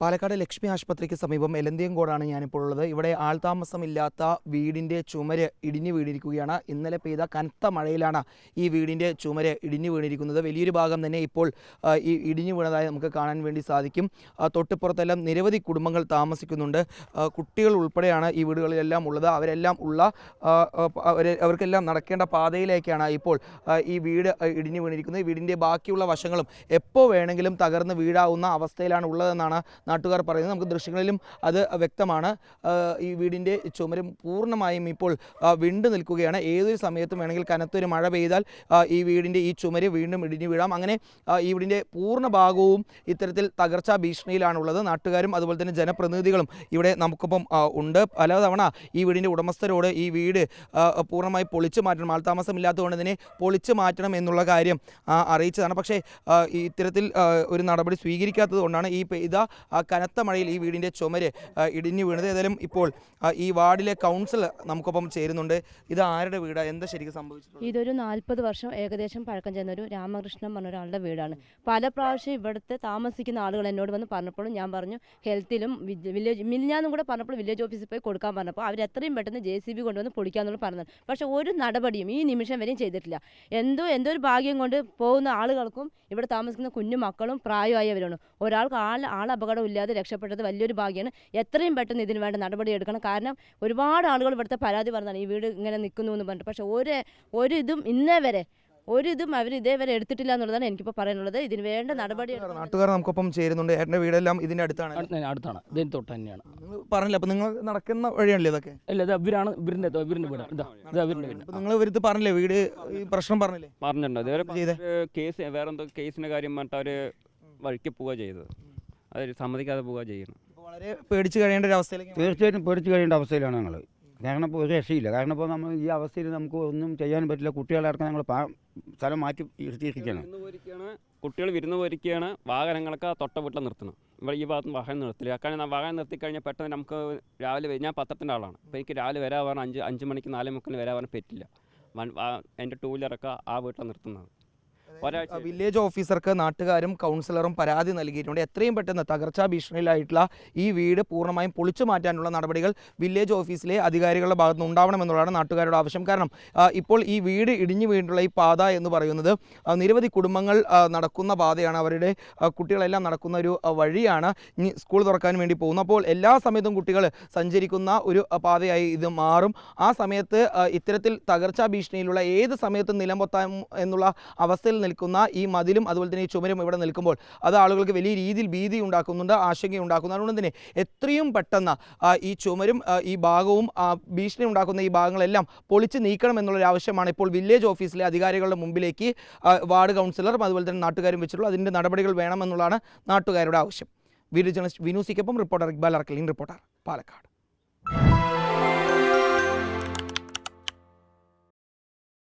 പാലക്കാട് ലക്ഷ്മി ആശുപത്രിക്ക് സമീപം എലന്തിയങ്കോടാണ് ഞാനിപ്പോൾ ഉള്ളത്. ഇവിടെ ആൾതാമസമില്ലാത്ത വീടിന്റെ ചുമര് ഇടിഞ്ഞു വീണിരിക്കുകയാണ്. ഇന്നലെ പെയ്ത കനത്ത മഴയിലാണ് ഈ വീടിന്റെ ചുമര് ഇടിഞ്ഞു വീണിരിക്കുന്നത്. വലിയൊരു ഭാഗം തന്നെ ഇപ്പോൾ ഈ ഇടിഞ്ഞു വീണതായി നമുക്ക് കാണാൻ വേണ്ടി സാധിക്കും. തൊട്ടിപ്പുറത്തെല്ലാം നിരവധി കുടുംബങ്ങൾ താമസിക്കുന്നുണ്ട്. കുട്ടികൾ ഉൾപ്പെടെയാണ് ഈ വീടുകളിലെല്ലാം ഉള്ളത്. അവരെല്ലാം ഉള്ള അവർക്കെല്ലാം നടക്കേണ്ട പാതയിലേക്കാണ് ഇപ്പോൾ ഈ വീട് ഇടിഞ്ഞു വീണിരിക്കുന്നത്. വീടിന്റെ ബാക്കിയുള്ള വശങ്ങളും എപ്പോൾ വേണമെങ്കിലും തകർന്ന് വീഴാവുന്ന അവസ്ഥയിലാണ് ഉള്ളതെന്നാണ് നാട്ടുകാർ പറയുന്നത് നമുക്ക് ദൃശ്യങ്ങളിലും അത് വ്യക്തമാണ്. ഈ വീടിന്റെ ചുമരും പൂർണമായും ഇപ്പോൾ വിണ്ട് നിൽക്കുകയാണ്. ഏതൊരു സമയത്തും വേണമെങ്കിൽ കനത്തൊരു മഴ പെയ്താൽ ഈ വീടിന്റെ ഈ ചുമര് വീണ്ടും ഇടിഞ്ഞു വീഴാം. അങ്ങനെ ഈ വീടിന്റെ പൂർണ ഭാഗവും ഇത്തരത്തിൽ തകർച്ചാ ഭീഷണിയിലാണുള്ളത്. നാട്ടുകാരും അതുപോലെ തന്നെ ജനപ്രതിനിധികളും ഇവിടെ നമുക്കൊപ്പം ഉണ്ട്. പലതവണ ഈ വീടിന്റെ ഉടമസ്ഥരോട് ഈ വീട് പൂർണമായി പൊളിച്ചു മാറ്റണം. ആൾതാമസമില്ലാത്തതുകൊണ്ട് തന്നെ പൊളിച്ചു മാറ്റണം എന്നുള്ള കാര്യം അറിയിച്ചതാണ്. പക്ഷേ ഇത്തരത്തിൽ ഒരു നടപടി സ്വീകരിക്കാത്തത് കൊണ്ടാണ് ഈ പെയ്ത കനത്ത മഴയിൽ ഈ വീടിന്റെ ചുമര് ഇടിഞ്ഞു വീണത്. ഏതായാലും ഇപ്പോൾ ഈ വാർഡിലെ കൗൺസിൽ നമുക്കൊപ്പം ചേരുന്നുണ്ട്. ഇത് ആരുടെ വീടാണ് എന്താ ശരിക്കും സംഭവിച്ചത് ഇതൊരു നാൽപ്പത് വർഷം ഏകദേശം പഴക്കം ചെന്ന ഒരു രാമകൃഷ്ണൻ പറഞ്ഞ ഒരാളുടെ വീടാണ്. പല പ്രാവശ്യം ഇവിടുത്തെ താമസിക്കുന്ന ആളുകൾ എന്നോട് വന്ന് പറഞ്ഞപ്പോഴും ഞാൻ പറഞ്ഞു ഹെൽത്തിലും വില്ലേജ് മിനിഞ്ഞാന്നും കൂടെ പറഞ്ഞപ്പോൾ വില്ലേജ് ഓഫീസിൽ പോയി കൊടുക്കാൻ പറഞ്ഞപ്പോൾ അവർ എത്രയും പെട്ടെന്ന് ജെ സി ബി കൊണ്ടുവന്ന് പൊളിക്കാന്നുള്ള പറഞ്ഞത്. പക്ഷേ ഒരു നടപടിയും ഈ നിമിഷം വരെയും ചെയ്തിട്ടില്ല. എന്തോ എന്തോ ഒരു ഭാഗ്യം കൊണ്ട് പോകുന്ന ആളുകൾക്കും ഇവിടെ താമസിക്കുന്ന കുഞ്ഞു മക്കളും പ്രായമായവരാണ് ഒരാൾക്ക് ആൾ ആൾ അപകടം ഇല്ലാതെ രക്ഷപ്പെട്ടത് വലിയൊരു ഭാഗ്യമാണ്. എത്രയും പെട്ടെന്ന് ഇതിന് വേണ്ട നടപടി എടുക്കണം. കാരണം ഒരുപാട് ആളുകൾ ഇവിടുത്തെ പരാതി പറഞ്ഞതാണ് ഈ വീട് ഇങ്ങനെ നിൽക്കുന്നു എന്ന് പറഞ്ഞിട്ട്. പക്ഷേ ഒരു ഒരു ഇതും ഇന്നേ വരെ ഒരു ഇതും അവർ ഇതേവരെ എടുത്തിട്ടില്ല എന്നുള്ളതാണ് എനിക്കിപ്പോൾ പറയാനുള്ളത്. ഇതിന് വേണ്ട നടപടി. നാട്ടുകാർ നമുക്കൊപ്പം ചേരുന്നുണ്ട്. ഏട്ടന്റെ വീടെല്ലാം ഇതിന്റെ അടുത്താണ്. അടുത്താണ്. ഇതിന് തൊട്ട് തന്നെയാണ്. നിങ്ങൾ പറഞ്ഞില്ല അപ്പം നിങ്ങൾ നടക്കുന്ന വഴിയാണല്ലേ ഇതൊക്കെ? അല്ല ഇത് അവരാണ് ഇവരിന്റെ ഇവരിന്റെ വീട് ഇതാ ഇത് അവരിന്റെ വീട്. നിങ്ങൾ ഇവരുത്ത് പറഞ്ഞില്ലേ വീട് ഈ പ്രശ്നം പറഞ്ഞില്ലേ? പറഞ്ഞിട്ടുണ്ട്. ഇതുവരെ കേസ് വേറെന്തോ കേസിന്റെ കാര്യം പറഞ്ഞിട്ട് അവർ വഴിക്ക് പോവുക ചെയ്തത്. അത് സമ്മതിക്കാതെ പോവുക ചെയ്യണം വളരെ പേടിച്ച് കഴിയേണ്ട ഒരു അവസ്ഥയിലേക്ക് തീർച്ചയായിട്ടും പേടിച്ച് കഴിയേണ്ട അവസ്ഥയിലാണ് ഞങ്ങൾ കാരണം ഇപ്പോൾ ഒരു രക്ഷയില്ല. കാരണം ഇപ്പോൾ നമ്മൾ ഈ അവസ്ഥയിൽ നമുക്ക് ഒന്നും ചെയ്യാൻ പറ്റില്ല. കുട്ടികളടക്കം ഞങ്ങൾ സ്ഥലം മാറ്റി ഇരുത്തിയിരിക്കുകയാണ് കുട്ടികൾ വിരുന്ന് പോയിരിക്കുകയാണ് വാഹനങ്ങളൊക്കെ തൊട്ട വീട്ടിൽ നിർത്തണം. ഇവിടെ ഈ ഭാഗത്ത് വാഹനം നിർത്തില്ല. കാരണം വാഹനം നിർത്തി കഴിഞ്ഞാൽ പെട്ടെന്ന് നമുക്ക് രാവിലെ. ഞാൻ പത്രത്തിന്റെ ആളാണ്. അപ്പോൾ എനിക്ക് രാവിലെ വരാൻ പറഞ്ഞാൽ അഞ്ച് അഞ്ച് മണിക്ക് നാല് മുക്കിന് വരാൻ പറഞ്ഞാൽ പറ്റില്ല. വൺ എന്റെ ടൂ വീലറൊക്കെ ആ വീട്ടിൽ നിർത്തുന്നത്. വില്ലേജ് ഓഫീസർക്ക് നാട്ടുകാരും കൗൺസിലറും പരാതി നൽകിയിട്ടുണ്ട്. എത്രയും പെട്ടെന്ന് തകർച്ചാ ഭീഷണിയിലായിട്ടുള്ള ഈ വീട് പൂർണമായും പൊളിച്ചു മാറ്റാനുള്ള നടപടികൾ വില്ലേജ് ഓഫീസിലെ അധികാരികളുടെ ഭാഗത്ത് നിന്ന് ഉണ്ടാവണമെന്നുള്ളതാണ് നാട്ടുകാരുടെ ആവശ്യം. കാരണം ഇപ്പോൾ ഈ വീട് ഇടിഞ്ഞു വീണിട്ടുള്ള ഈ പാത എന്ന് പറയുന്നത് നിരവധി കുടുംബങ്ങൾ നടക്കുന്ന പാതയാണ്. അവരുടെ കുട്ടികളെല്ലാം നടക്കുന്ന ഒരു വഴിയാണ് സ്കൂൾ തുറക്കാൻ വേണ്ടി പോകുന്നു അപ്പോൾ എല്ലാ സമയത്തും കുട്ടികൾ സഞ്ചരിക്കുന്ന ഒരു പാതയായി ഇത് മാറും. ആ സമയത്ത് ഇത്തരത്തിൽ തകർച്ചാ ഭീഷണിയിലുള്ള ഏത് സമയത്തും നിലംപൊത്താം എന്നുള്ള അവസ്ഥയിൽ നിൽക്കുന്ന ഈ മതിലും അതുപോലെ തന്നെ ഈ ചുമരും ഇവിടെ നിൽക്കുമ്പോൾ അത് ആളുകൾക്ക് വലിയ രീതിയിൽ ഭീതി ഉണ്ടാക്കുന്നുണ്ട് ആശങ്ക ഉണ്ടാക്കുന്നു അതുകൊണ്ട് തന്നെ എത്രയും പെട്ടെന്ന് ഈ ചുമരും ഈ ഭാഗവും ഭീഷണി ഉണ്ടാക്കുന്ന ഈ ഭാഗങ്ങളെല്ലാം പൊളിച്ച് നീക്കണം എന്നുള്ളൊരു ആവശ്യമാണ് ഇപ്പോൾ വില്ലേജ് ഓഫീസിലെ അധികാരികളുടെ മുമ്പിലേക്ക് വാർഡ് കൗൺസിലറും അതുപോലെ തന്നെ നാട്ടുകാരും വെച്ചിട്ടുള്ള അതിന്റെ നടപടികൾ വേണമെന്നുള്ളതാണ് നാട്ടുകാരുടെ ആവശ്യം. വീഡിയോ ജേർണലിസ്റ്റ് വിനു സിക്കൊപ്പം റിപ്പോർട്ടർ ഇക്ബാൽ അർക്കലിൻ റിപ്പോർട്ടർ പാലക്കാട്.